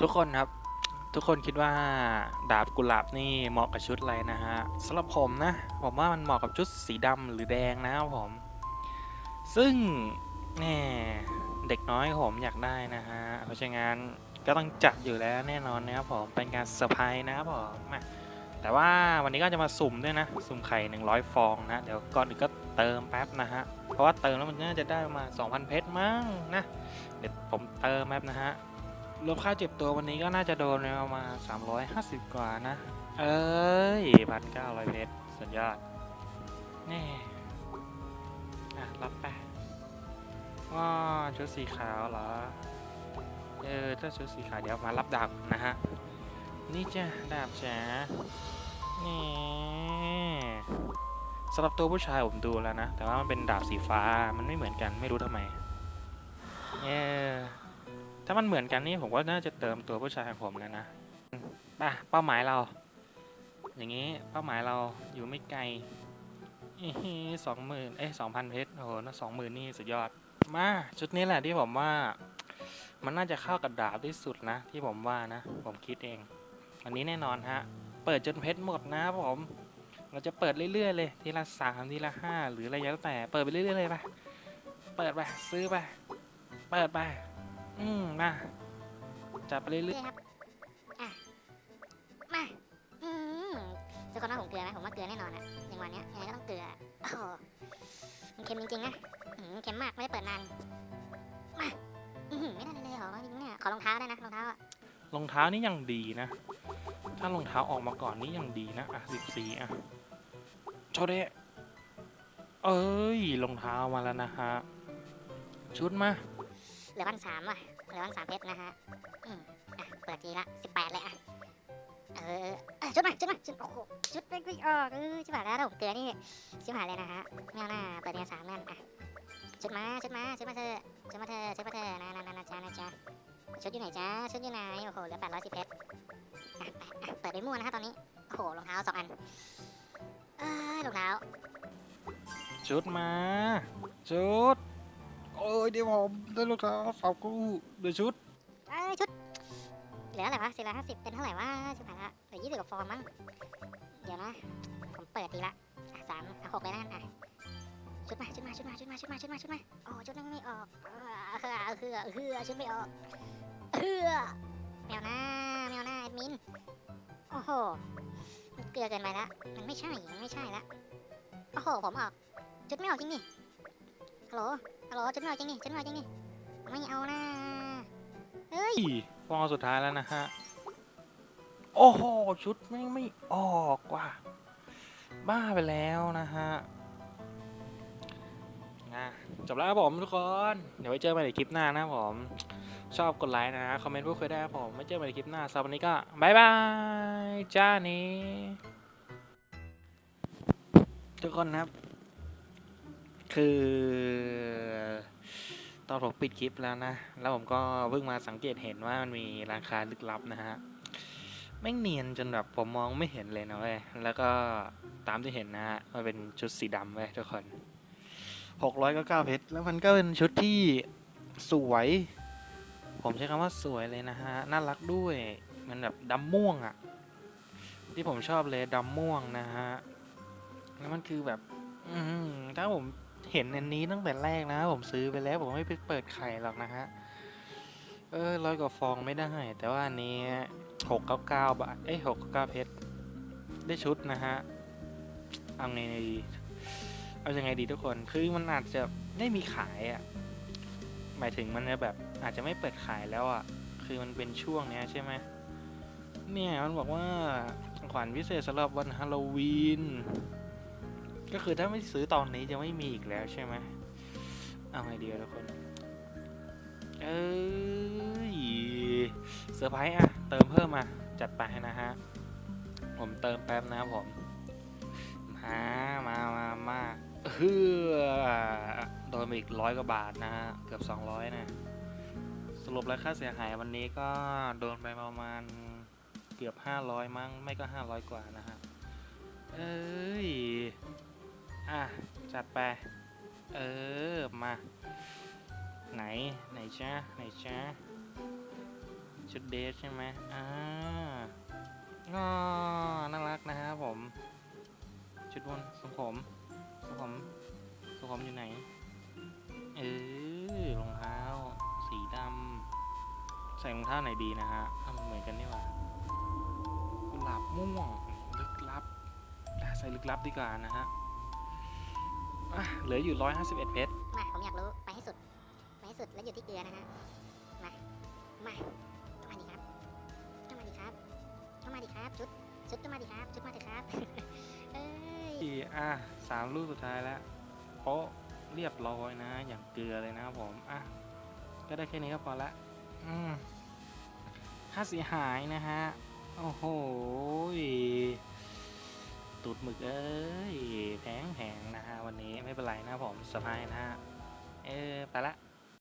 ทุกคนครับ ทุกคนคิดว่าดาบกุหลาบนี่เหมาะกับชุดอะไรนะฮะสำหรับผมนะ ผมว่ามันเหมาะกับชุดสีดำหรือแดงนะครับผม ซึ่งแน่เด็กน้อยผมอยากได้นะฮะ เพราะฉะนั้นก็ต้องจัดอยู่แล้วแน่นอนนะครับผม เป็นการเซอร์ไพรส์นะครับผมแต่ว่าวันนี้ก็จะมาสุ่มด้วยนะ สุ่มไข่ 100 ฟองนะ เดี๋ยวก่อนอื่นก็เติมแป๊บนะฮะ เพราะว่าเติมแล้วมันน่าจะได้มา 2,000 เพชรมั้งนะ เดี๋ยวผมเติมแป๊บนะฮะ รวมค่าเจ็บตัววันนี้ก็น่าจะโดนประมาณ350 กว่านะ เอ้ยพันเก้าร้อยเพชรสุดยอดแน่อะรับไปว่าชุดสีขาวเหรอ เออ ถ้าชุดสีขาวเดี๋ยวมารับดาบนะฮะ นี่จ้ะดาบจ๋านี่สำหรับตัวผู้ชายผมดูแล้วนะ แต่ว่ามันเป็นดาบสีฟ้า มันไม่เหมือนกัน ไม่รู้ทำไม เออ ถ้ามันเหมือนกันนี่ผมก็น่าจะเติมตัวผู้ชายของผมแล้วนะป่ะเป้าหมายเรา อย่างนี้เป้าหมายเราอยู่ไม่ไกลสองหมื่นเอ้สองพันเพชรโอ้โหน่าสองหมื่นนี่สุดยอด มาชุดนี้แหละที่ผมว่า มันน่าจะเข้ากับดาบที่สุดนะ ที่ผมว่านะ ผมคิดเอง อันนี้แน่นอนฮะ เปิดจนเพชรหมดนะผม เราจะเปิดเรื่อยๆเลยทีละสามทีละห้าหรืออะไรแล้วแต่ เปิดไปเรื่อยๆเลยไปเปิดไปซื้อไปเปิดไป อืมมาจับไปเรื่อยเกลือครับอะมาอืมทุกคนว่าผมเกลือไหมผมว่าเกลือแน่นอนอะอย่างวันเนี้ยยังไงก็ต้องเกลือโอ้โหมันเค็มจริงๆนะอืมเค็มมากไม่ได้เปิดนานมาอืมไม่ได้เลยเหรอจริงเนี่ยขอรองเท้าได้นะรองเท้าอะๆรองเท้านี่ยังดีนะ ถ้ารองเท้าออกมาก่อนนี่ยังดีนะอะสิบสี่อะโชเดะเอ้ยรองเท้ามาแล้วนะฮะชุดมา เหลือพันสามว่ะ เหลือพันสามเพชรนะฮะ อืมอะ เปิดทีละสิบแปดเลยอะ เออชุดมาชุดมาชุดโอ้โหชุดไม่ไม่ออกเออชิบหายแล้วถ้าผมเกลือนี่ชิบหายเลยนะฮะไม่เอาหน้าเปิดทีละสามนั่นอะชุดมาชุดมาชุดมาเธอชุดมาเธอชุดมาเธอนะนะนะนะจ้านะจ้าชุดอยู่ไหนจ้าชุดอยู่ไหนโอ้โหเหลือแปดร้อยสิบเพชรอะเปิดไปมั่วนะฮะตอนนี้โอ้โหรองเท้าสองอันเอ้ยรองเท้าชุดมา ชุด โอ้ยเดี๋ยวผมได้รองเท้าฝากกูเดี๋ยชุดเอ้ยชุด เหลืออะไรวะสี่ร้อยห้าสิบเป็นเท่าไหร่วะชิบหายละเหลือยี่สิบกว่าฟองมั้งเดี๋ยวนะ ผมเปิดทีละอะสามอะหกเลยนะอะชุดมาชุดมาชุดมาชุดมาชุดมาชุดมาชุดมาโอ้ชุดนั่งไม่ออกเออเออเออเออชุดไม่ออกเออแมวหน้าแมวหน้าแอดมินโอ้โหมันเกลือเกินไปละมันไม่ใช่มันไม่ใช่ละโอ้โหผมออกชุดไม่ออกจริงนี่ฮัลโหล ฮัลโหลชุดไม่ออกจริงนี่ชุดไม่ออกจริงนี่ไม่เอานะเฮ้ยฟองสุดท้ายแล้วนะฮะ โอ้โห ชุดไม่งไม่ออกว่ะ บ้าไปแล้วนะฮะนะจบแล้วครับผมทุกคน เดี๋ยวไว้เจอกันใหม่ในคลิปหน้านะครับผม ชอบกดไลค์นะฮะคอมเมนต์พูดคุยได้ครับผมไว้เจอกันใหม่ในคลิปหน้าสำหรับวันนี้ก็บายบายจ้านี้ทุกคนครับ คือ ตอนผมปิดคลิปแล้วนะ แล้วผมก็เพิ่งมาสังเกตเห็นว่ามันมีราคาลึกลับนะฮะแม่งเนียนจนแบบผมมองไม่เห็นเลยนะเว้ย แล้วก็ตามที่เห็นนะฮะ มันเป็นชุดสีดำเว้ยทุกคนหกร้อยก็เก้าเพชร แล้วมันก็เป็นชุดที่สวย ผมใช้คำว่าสวยเลยนะฮะ น่ารักด้วย มันแบบดำม่วงอะที่ผมชอบเลยดำม่วงนะฮะ แล้วมันคือแบบถ้าผม เห็นอันนี้ตั้งแต่แรกนะ ผมซื้อไปแล้วผมไม่ไปเปิดไข่หรอกนะฮะ เออร้อยกว่าฟองไม่ได้ แต่ว่าอันนี้หกเก้าเก้าบาท เอ้ยหกเก้าเพชร ได้ชุดนะฮะ เอาไงดี เอายังไงดีทุกคน คือมันอาจจะไม่มีขายอะ่ะ หมายถึงมันจะแบบอาจจะไม่เปิดขายแล้วอะ่ะ คือมันเป็นช่วงเนี้ยใช่ไหมเนี่ยมันบอกว่าขวัญพิเศษสำหรับวันฮาโลวีน ก็คือถ้าไม่ซื้อตอนนี้จะไม่มีอีกแล้วใช่ไหมเอาไงดีวทุกคน เอ้ยเซอร์ไพรส์อะ เติมเพิ่มมาจัดไปนะฮะ ผมเติมแป๊บนะผม มามามามาเฮือโดนไปอีกร้อยกว่าบาทนะฮะ เกือบ 200 นะ สรุปแล้วค่าเสียหายวันนี้ก็โดนไปประมาณเกือบ 500 มั้ง ไม่ก็ 500 กว่านะฮะ จัดไป เออ มา ไหน ไหนจ้าไหนจ้าชุดเดทใช่ไหมอ่าอ๋อน่ารักนะฮะผม ชุดบนทรงผมทรงผมทรงผมอยู่ไหน เออรองเท้า สีดำใส่รองเท้าไหนดีนะฮะทำเหมือนกันนี่หว่ากุหลาบม่วงลึกลับใส่ลึกลับดีกว่านะฮะ อะเหลืออยู่ 151 เพชร มาผมอยากรู้ไปให้สุด ไปให้สุดแล้วอยู่ที่เกลือนะฮะ มา มาเข้ามาดีครับเข้ามาดีครับเข้ามาดีครับชุดชุดก็มาดีครับชุดมาดีครับ เอ้ยที่อะสามลูกสุดท้ายแล้วโป๊ะเรียบร้อยนะ อย่างเกลือเลยนะครับผมอะก็ได้แค่นี้ก็พอละอืมค่าเสียหายนะฮะ โอ้โหย ตูดหมึกเอ้ยแพงแพงนะฮะวันนี้ไม่เป็นไรนะผมสบายนะฮะเออไปละ